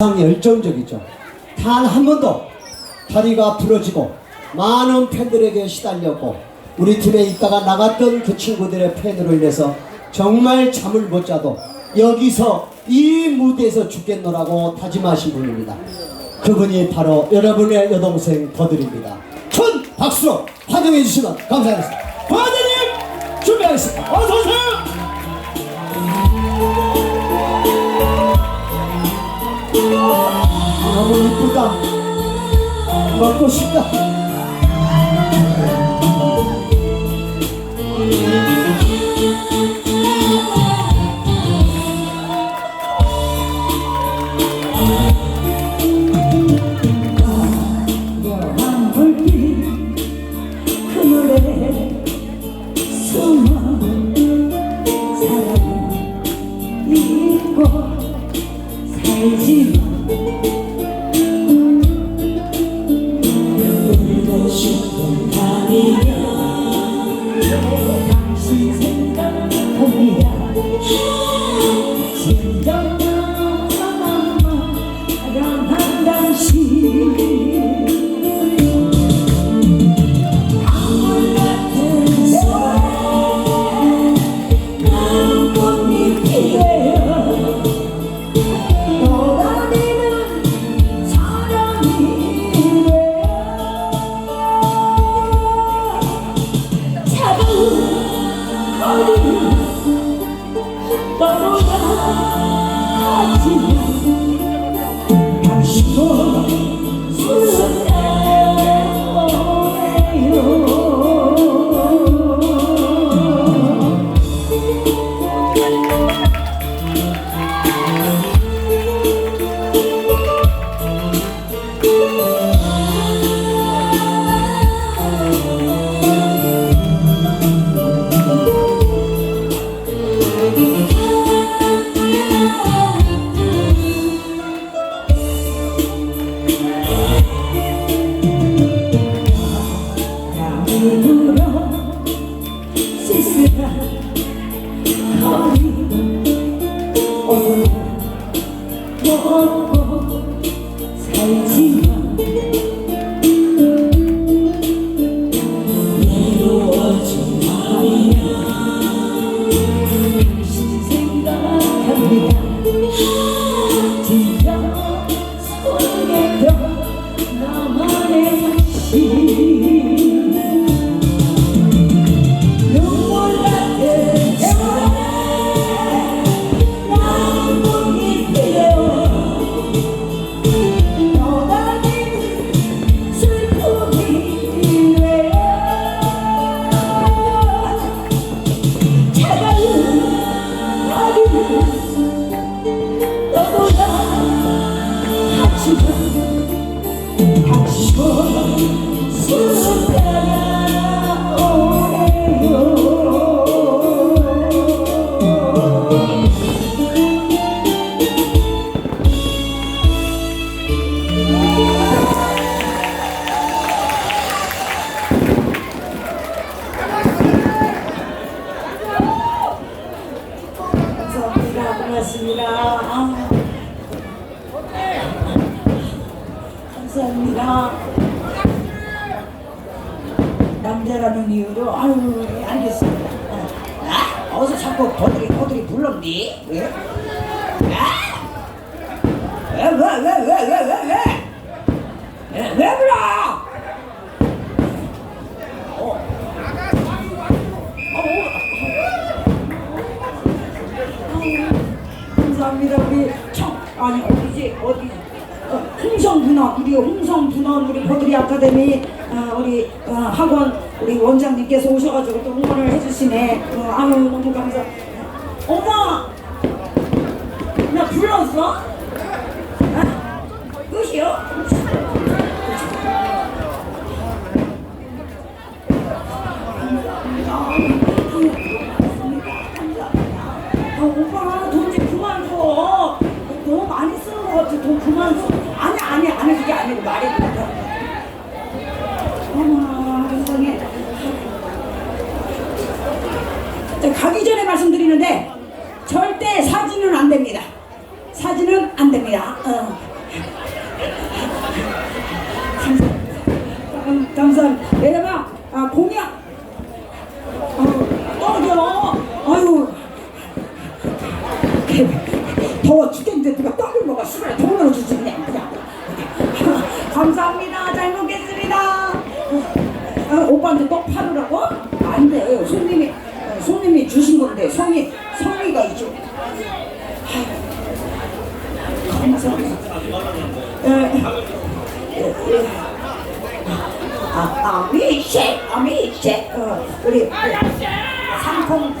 상당히 열정적이죠. 단 한 번도 다리가 부러지고 많은 팬들에게 시달렸고 우리 팀에 있다가 나갔던 그 친구들의 팬으로 인해서 정말 잠을 못 자도 여기서 이 무대에서 죽겠노라고 다짐하신 분입니다. 그분이 바로 여러분의 여동생 버들입니다. 큰 박수로 환영해 주시면 감사하겠습니다. 버들님 준비하겠습니다. 어서 오세요. 너무 이쁘다. 먹고 싶다. 감사합니다. 남자라는 이유로 아유 예, 알겠습니다. 아? 어서 자꾸 거들이 거들이 불렀니? 왜? 아? 왜, 왜, 왜, 왜, 왜, 왜, 왜? 왜, 왜 불러? 어. 감사합니다. 우리 청 아니 어디지 어디 어, 홍성 분원 우리 홍성 분원 우리 버드리 아카데미 어, 우리 어, 학원 우리 원장님께서 오셔가지고 또 응원을 해주시네. 어, 아유 너무 감사. 어머 나 불렀어? 아, 끝이요? 누구한테 떡 팔으라고? 안 돼요. 손님이, 손님이 주신 건데, 성의, 성의가 있죠. 감사합니다. 아, 아미쉐, 아미쉐. 어, 우리 네, 상품.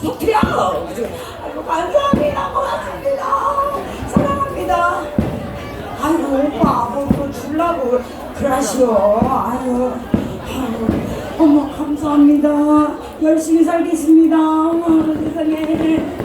스톱이야. 아이고, 감사합니다. 고맙습니다. 사랑합니다. 아이고, 오빠, 뭐또 줄라고 그러시오. 아이고, 아이고, 어머, 감사합니다. 열심히 살겠습니다. 어머, 세상에.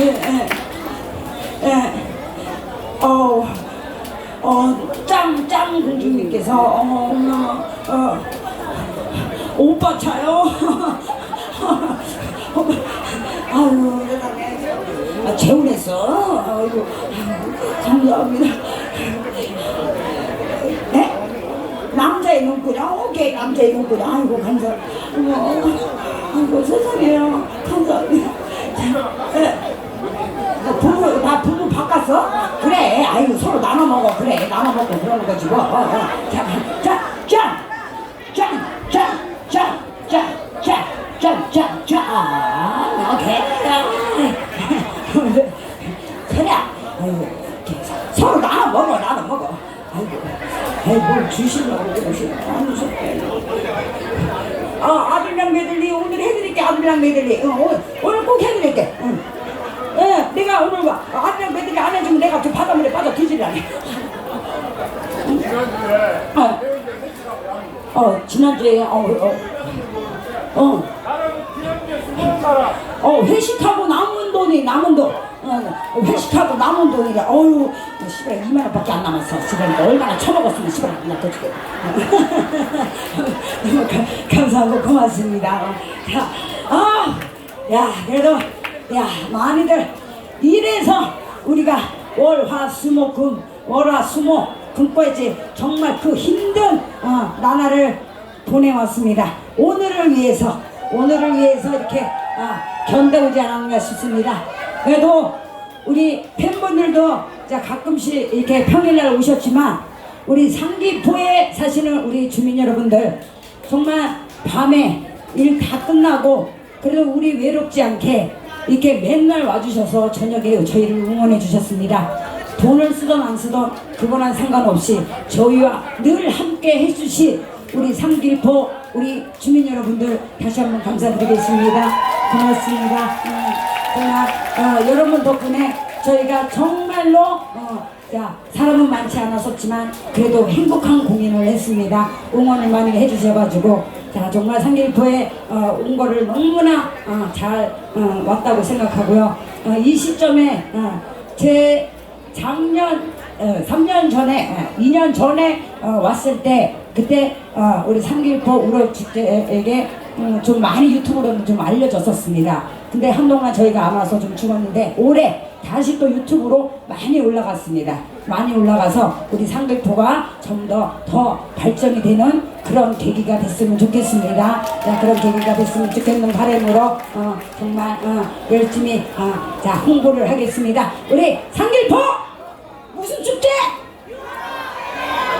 예, 예, 예. 어, 어, 짱, 짱 공주님께서, 어, 어, 어, 오빠 차요? 아유, 아, 재혼했어? 아이고, 감사합니다. 네? 남자의 눈구나? 오케이, 남자의 눈구나. 아이고, 감사합니다. 아이고, 세상에요. 감사합니다. 네. 너 부부, 나 부부 바꿨어? 그래, 아이고, 서로 나눠 먹어. 그래, 나눠 먹고 그러는 거지 뭐. 어, 어. 자, 자, 짠! 짠! 짠! 짠! 짠! 짠! 짠! 짠! 짠! 오케이. 그래. 아이고, 서로 나눠 먹어, 나눠 먹어. 아이고, 에이, 뭘 주시려고 그러시나. 아무 소리. 아, 아들랑 메들리 오늘 해드릴게, 아들랑 메들리. 어, 오늘 꼭 해드릴게. 응. 예, 내가 오늘 봐. 아들랑 메들리 안 해주면 내가 저 바닷물에 빠져 뒤지려네. 어, 어, 지난주에, 어, 어, 어. 어, 회식하고 남은 돈이 남은 돈. 어, 회식하고 남은 돈이라. 어유, 시발 2만 원밖에 안 남았어. 시발 얼마나 처먹었으면 시발 그냥 더 주게. 감사하고 고맙습니다. 야, 아, 야, 그래도 야 많이들 이래서 우리가 월화수목금 월화수목 금꼬지 정말 그 힘든 어, 나날을 보내왔습니다. 오늘을 위해서 오늘을 위해서 이렇게 아, 견뎌오지 않았나 싶습니다. 그래도 우리 팬분들도 자 가끔씩 이렇게 평일날 오셨지만 우리 상기포에 사시는 우리 주민 여러분들 정말 밤에 일 다 끝나고 그래도 우리 외롭지 않게 이렇게 맨날 와주셔서 저녁에 저희를 응원해 주셨습니다. 돈을 쓰던 안 쓰던 그거랑 상관없이 저희와 늘 함께 해주신 우리 상길포 우리 주민 여러분들 다시 한번 감사드리겠습니다. 고맙습니다. 음, 정말 어, 여러분 덕분에 저희가 정말로 어, 자, 사람은 많지 않았었지만 그래도 행복한 공연을 했습니다. 응원을 많이 해주셔가지고 자 정말 상길포에 어, 온 거를 너무나 어, 잘 어, 왔다고 생각하고요. 어, 이 시점에 어, 제 작년 어, 3년 전에 어, 2년 전에 어, 왔을 때 그때 어, 우리 상길포 우럭 축제에게 음, 좀 많이 유튜브로는 좀 알려졌었습니다. 근데 한동안 저희가 안 와서 좀 죽었는데 올해 다시 또 유튜브로 많이 올라갔습니다. 많이 올라가서 우리 상글포가 좀 더 더 발전이 되는 그런 계기가 됐으면 좋겠습니다. 자, 그런 계기가 됐으면 좋겠는 바람으로 어, 정말 어, 열심히 어, 자 홍보를 하겠습니다. 우리 상길포 무슨 축제?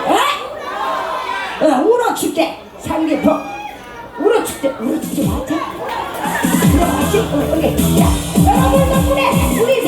에? 어, 우러 축제 상길포 우러 축제 우러 축제 맞아? 우러 맞지? 어, 오케이. 자, 여러분 덕분에 우리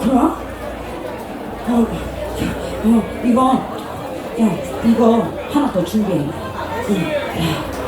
그렇구나? 어, 어, 이거, 야, 이거 하나 더 준비해. 응, 야.